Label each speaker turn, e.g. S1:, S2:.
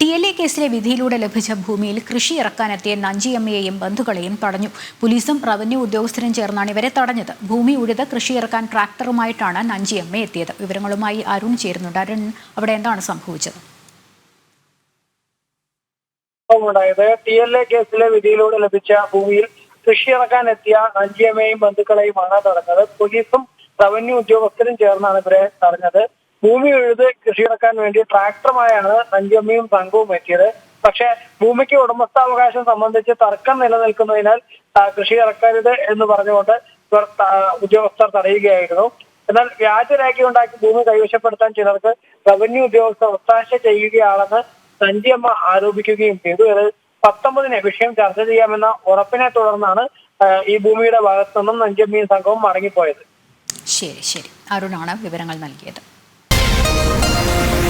S1: T L A കേസിലെ വിധിയിലൂടെ ലഭിച്ച ഭൂമിയിൽ കൃഷി ഇറക്കാനെത്തിയ നഞ്ചിയമ്മയെയും ബന്ധുക്കളെയും തടഞ്ഞു. പോലീസും റവന്യൂ ഉദ്യോഗസ്ഥരും ചേർന്നാണ് ഇവരെ തടഞ്ഞത്. ഭൂമി ഉഴുത് കൃഷി ഇറക്കാൻ ട്രാക്ടറുമായിട്ടാണ് നഞ്ചിയമ്മ എത്തിയത്. വിവരങ്ങളുമായി അരുൺ ചേരുന്നുണ്ട്. അരുൺ അവിടെ എന്താണ് സംഭവിച്ചത്?
S2: ടി എൽ എ കേസിലെ വിധിയിലൂടെ ലഭിച്ച ഭൂമിയിൽ കൃഷി ഇറക്കാൻ എത്തിയ നഞ്ചിയമ്മയും ബന്ധുക്കളെയുമാണ് തടഞ്ഞത്. പോലീസും റവന്യൂ ഉദ്യോഗസ്ഥരും ചേർന്നാണ് ഇവരെ തടഞ്ഞത്. ഭൂമി എഴുത് കൃഷിയിറക്കാൻ വേണ്ടി ട്രാക്ടറുമായാണ് നഞ്ചിയമ്മയും സംഘവും എത്തിയത്. പക്ഷെ ഭൂമിക്ക് ഉടമസ്ഥാവകാശം സംബന്ധിച്ച് തർക്കം നിലനിൽക്കുന്നതിനാൽ കൃഷി ഇറക്കരുത് എന്ന് പറഞ്ഞുകൊണ്ട് ഇവർ ഉദ്യോഗസ്ഥർ തടയുകയായിരുന്നു. എന്നാൽ വ്യാജരേഖയുണ്ടാക്കി ഭൂമി കൈവശപ്പെടുത്താൻ ചിലർക്ക് റവന്യൂ ഉദ്യോഗസ്ഥർ ഒത്താശ ചെയ്യുകയാണെന്ന് സഞ്ജിയമ്മ ആരോപിക്കുകയും ചെയ്തു. ഇത് പത്തൊമ്പതിന് വിഷയം ചർച്ച ചെയ്യാമെന്ന ഉറപ്പിനെ തുടർന്നാണ് ഈ ഭൂമിയുടെ ഭാഗത്തു നിന്നും സംഘവും മടങ്ങിപ്പോയത്.
S1: ശരി ശരി. അരുണാണ് വിവരങ്ങൾ നൽകിയത്. Thank you.